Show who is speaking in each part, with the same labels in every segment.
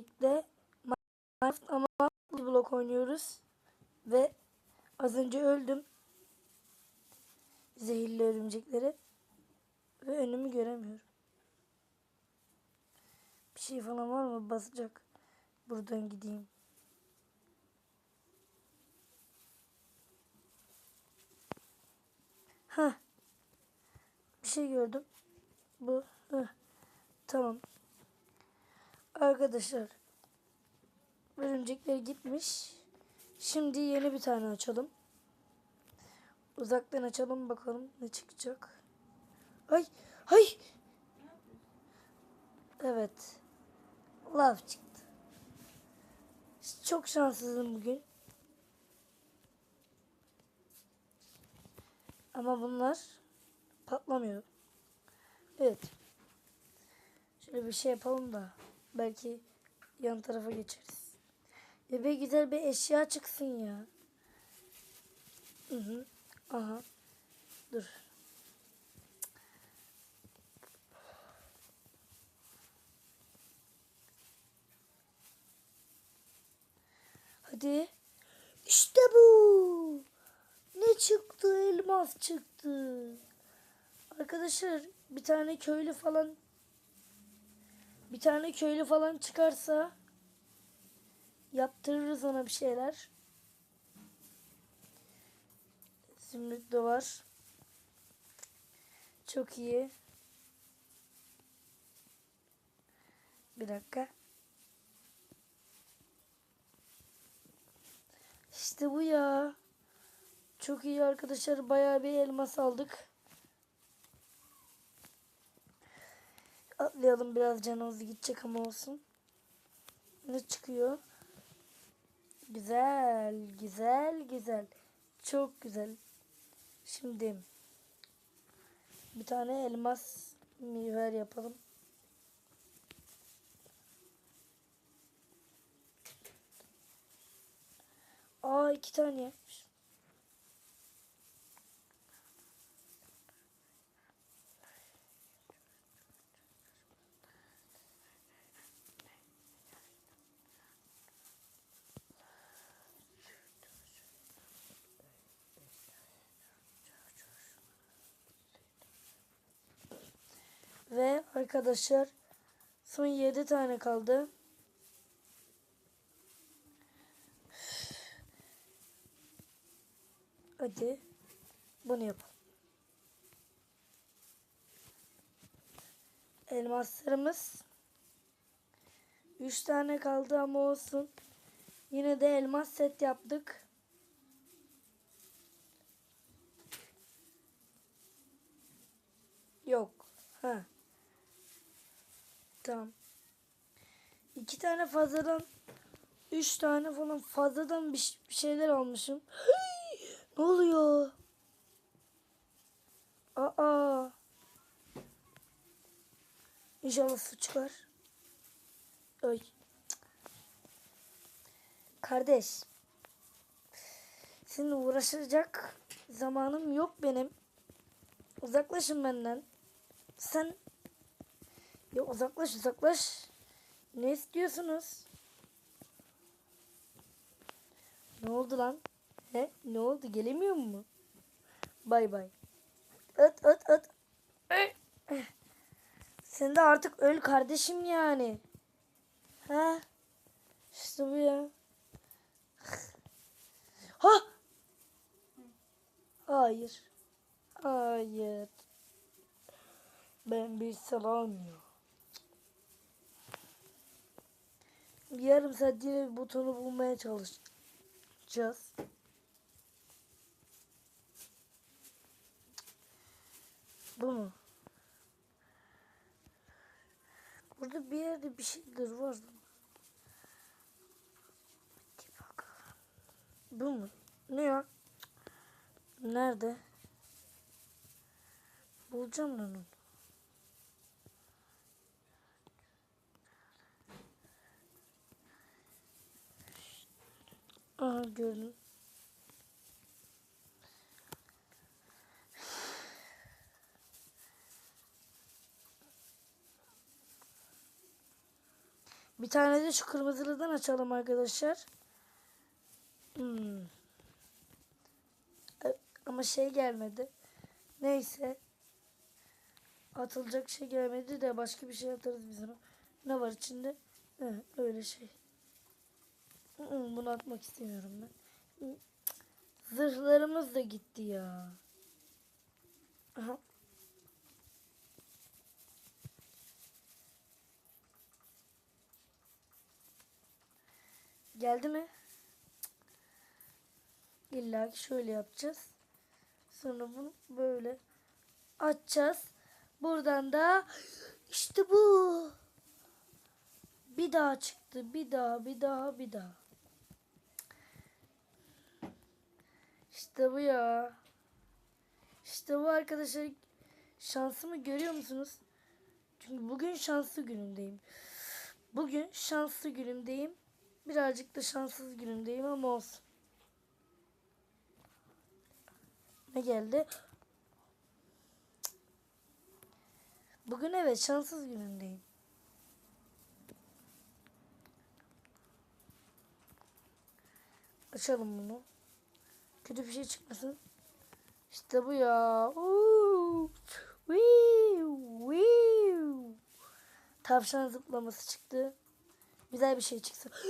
Speaker 1: birlikte Minecraft ama blok oynuyoruz. Ve az önce öldüm. Zehirli örümcekleri. Ve önümü göremiyorum. Bir şey falan var mı basacak? Buradan gideyim. Ha. Bir şey gördüm. Bu. Heh. Tamam. Arkadaşlar. Örümcekler gitmiş. Şimdi yeni bir tane açalım. Uzaktan açalım bakalım ne çıkacak. Ay, ay. Evet. Lav çıktı. Çok şanssızım bugün. Ama bunlar patlamıyor. Evet. Şöyle bir şey yapalım da belki yan tarafa geçeriz. Bir güzel bir eşya çıksın ya. Hı hı. Aha. Dur. Hadi. İşte bu. Ne çıktı? Elmas çıktı. Arkadaşlar bir tane köylü falan bir tane köylü falan çıkarsa yaptırırız ona bir şeyler. Zümrüt de var. Çok iyi. Bir dakika. İşte bu ya. Çok iyi arkadaşlar. Bayağı bir elmas aldık. Atlayalım biraz canımız gidecek ama olsun. Ne çıkıyor? Güzel, güzel, güzel. Çok güzel. Şimdi bir tane elmas miver yapalım. Aa iki tane yapmış. Ve arkadaşlar son 7 tane kaldı. Hadi bunu yapalım. Elmaslarımız 3 tane kaldı ama olsun. Yine de elmas set yaptık. Yok. Ha. Tamam. İki tane fazladan üç tane falan fazladan bir, bir şeyler almışım. ne oluyor? Aa. İnşallah su çıkar. Ay. Kardeş. Seninle uğraşacak zamanım yok benim. Uzaklaşın benden. Sen ya uzaklaş uzaklaş. Ne istiyorsunuz? Ne oldu lan? He? Ne oldu? Gelemiyor mu? Bay bay. Öt öt öt. Sen de artık öl kardeşim yani. Ha? İşte bu ya. Ha! Hayır. Hayır. Ben bir salamıyorum. Yarım saat yine butonu bulmaya çalışacağız. Bu mu? Burada bir yerde bir şeyler var. Bakalım. Bu mu? Ne ya? Nerede? Bulacağım onu. Aha gördüm. Bir tane de şu kırmızılıdan açalım arkadaşlar. Hmm. E, Ama şey gelmedi. Neyse. Atılacak şey gelmedi de başka bir şey atarız biz ona. Ne var içinde? He, öyle şey. Bunu atmak istemiyorum ben. Zırhlarımız da gitti ya. Aha. Geldi mi? İlla ki şöyle yapacağız. Sonra bunu böyle açacağız. Buradan da işte bu. Bir daha çıktı. Bir daha, bir daha, bir daha. İşte bu ya. İşte bu arkadaşlar. Şansımı görüyor musunuz? Çünkü bugün şanslı günümdeyim. Bugün şanslı günümdeyim. Birazcık da şanssız günümdeyim ama olsun. Ne geldi? Bugün evet şanssız günümdeyim. Açalım bunu. Kötü bir şey çıkmasın. İşte bu ya. Tavşan zıplaması çıktı. Güzel bir şey çıksın.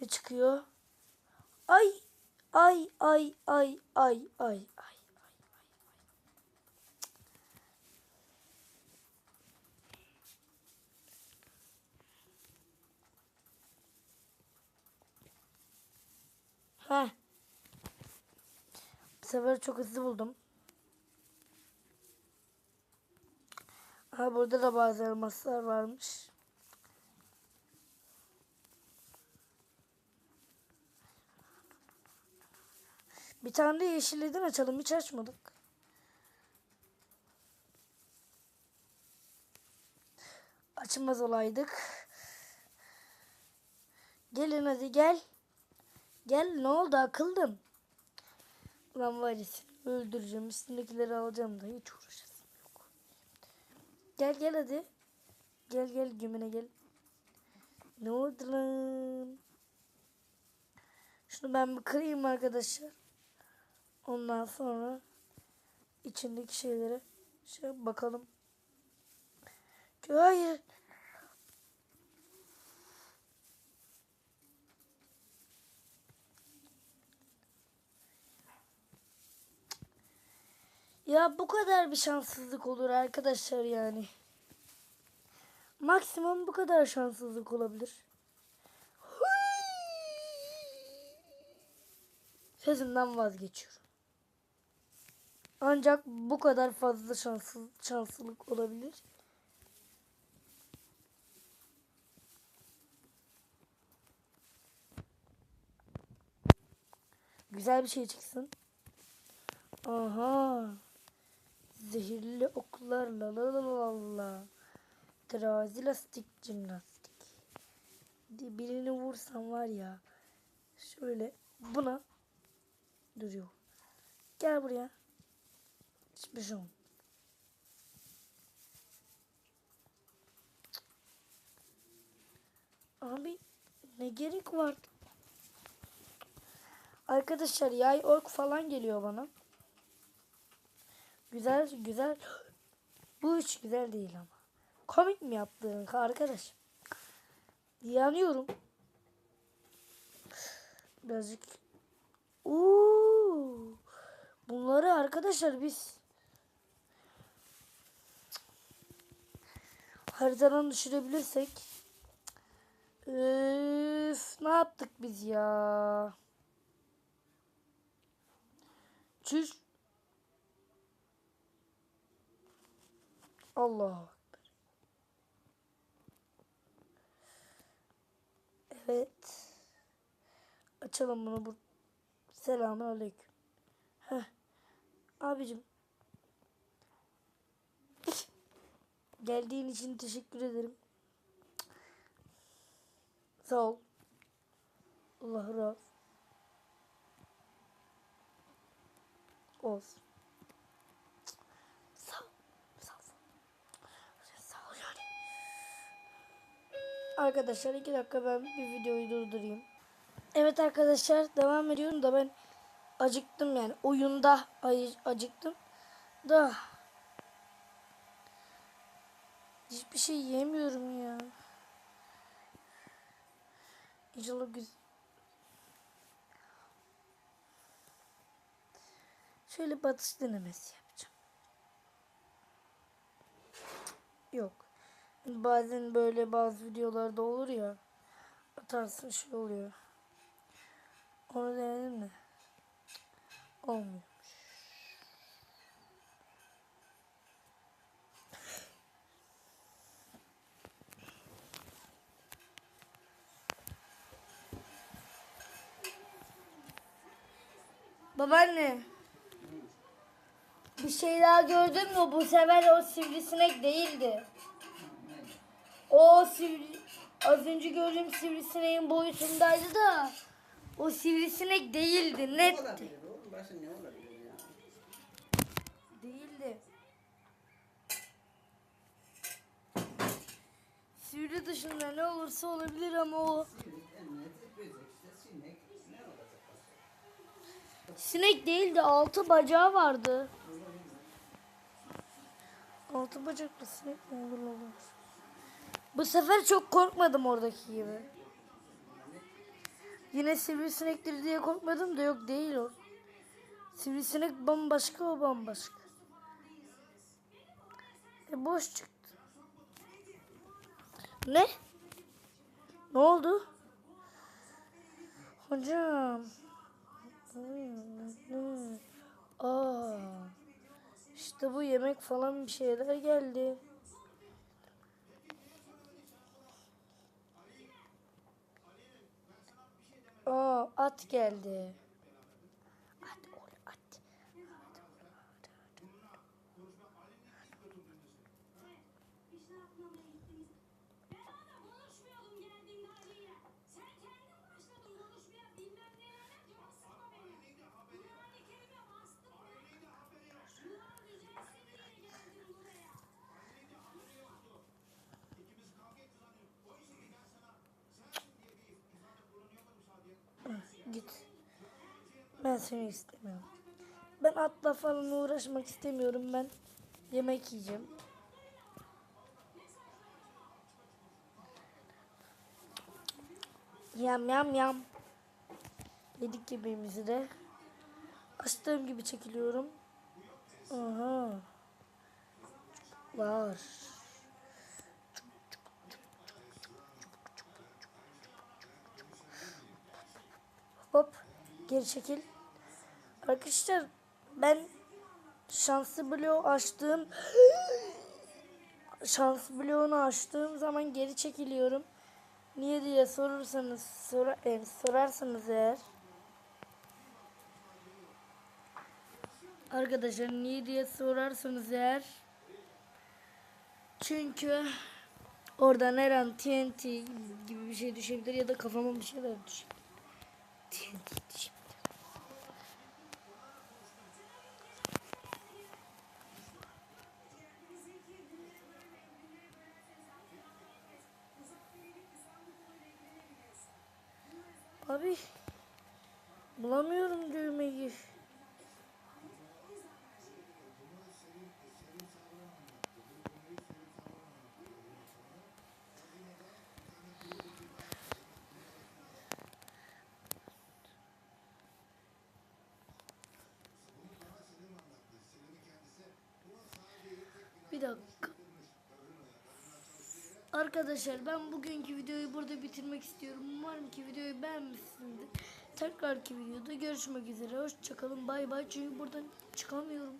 Speaker 1: Ne çıkıyor? Ay ay ay ay ay ay. Ha. Bu sefer çok hızlı buldum. Ha burada da bazı elmaslar varmış. Bir tane de açalım. Hiç açmadık. Açmaz olaydık. Gelin hadi gel. Gel ne oldu akıldım. Ulan var ya seni öldüreceğim. Üstündekileri alacağım da hiç uğraşasım yok. Gel gel hadi. Gel gel gümüne gel. Ne oldu lan? Şunu ben bir kırayım arkadaşlar. Ondan sonra içindeki şeylere şey bakalım. Hayır. Ya bu kadar bir şanssızlık olur arkadaşlar yani. Maksimum bu kadar şanssızlık olabilir. Sözümden vazgeçiyorum. Ancak bu kadar fazla şanssız, şanslılık olabilir. Güzel bir şey çıksın. Aha. Zehirli oklar la la la la la. Terazi lastik jimnastik. Di- Birini vursam var ya. Şöyle buna duruyor. Gel buraya. Hiçbir şey olmaz. Abi ne gerek var? Arkadaşlar yay ork falan geliyor bana. Güzel güzel. Bu hiç güzel değil ama. Komik mi yaptın arkadaş? Yanıyorum. Birazcık. Oo. Bunları arkadaşlar biz haritadan düşürebilirsek Üf, ne yaptık biz ya? Çüş. Allah. Evet. Açalım bunu bu. Selamun aleyküm. Heh. Abicim. Geldiğin için teşekkür ederim. Sağ ol. Allah razı olsun. Olsun. Sağ ol. Sağ ol. Sağ ol yani. Arkadaşlar iki dakika ben bir videoyu durdurayım. Evet arkadaşlar devam ediyorum da ben acıktım yani oyunda acıktım da hiçbir şey yemiyorum ya. İnşallah güzel. Şöyle batış denemesi yapacağım. Yok. Bazen böyle bazı videolarda olur ya. Atarsın şey oluyor. Onu denedim de. Olmuyor. Babaanne. Bir şey daha gördün mü? Bu sefer o sivrisinek değildi. O sivri... Az önce gördüğüm sivrisineğin boyutundaydı da o sivrisinek değildi. Netti. Değildi. Sivri dışında ne olursa olabilir ama o
Speaker 2: sinek
Speaker 1: değildi. Altı bacağı vardı. Altı bacaklı sinek mi olur olur. Bu sefer çok korkmadım oradaki gibi. Yine sivrisinektir diye korkmadım da yok değil o. Sivrisinek bambaşka o bambaşka. E boş çıktı. Ne? Ne oldu? Hocam. Aa. İşte bu yemek falan bir şeyler geldi. Aa, at geldi. Ben seni istemiyorum. Ben atla falan uğraşmak istemiyorum ben. Yemek yiyeceğim. Yam yam yam. Yedik yemeğimizi de. Açtığım gibi çekiliyorum. Aha. Var. Hop. Geri çekil. Arkadaşlar ben şanslı bloğu açtığım şanslı bloğunu açtığım zaman geri çekiliyorum. Niye diye sorursanız sor, yani sorarsanız eğer Arkadaşlar niye diye sorarsanız eğer çünkü oradan her an TNT gibi bir şey düşebilir ya da kafama bir şeyler düşebilir. TNT Abi bulamıyorum düğmeyi. Bir dakika. Arkadaşlar ben bugünkü videoyu burada bitirmek istiyorum. Umarım ki videoyu beğenmişsinizdir. Tekrarki videoda görüşmek üzere. Hoşçakalın. Bay bay. Çünkü buradan çıkamıyorum.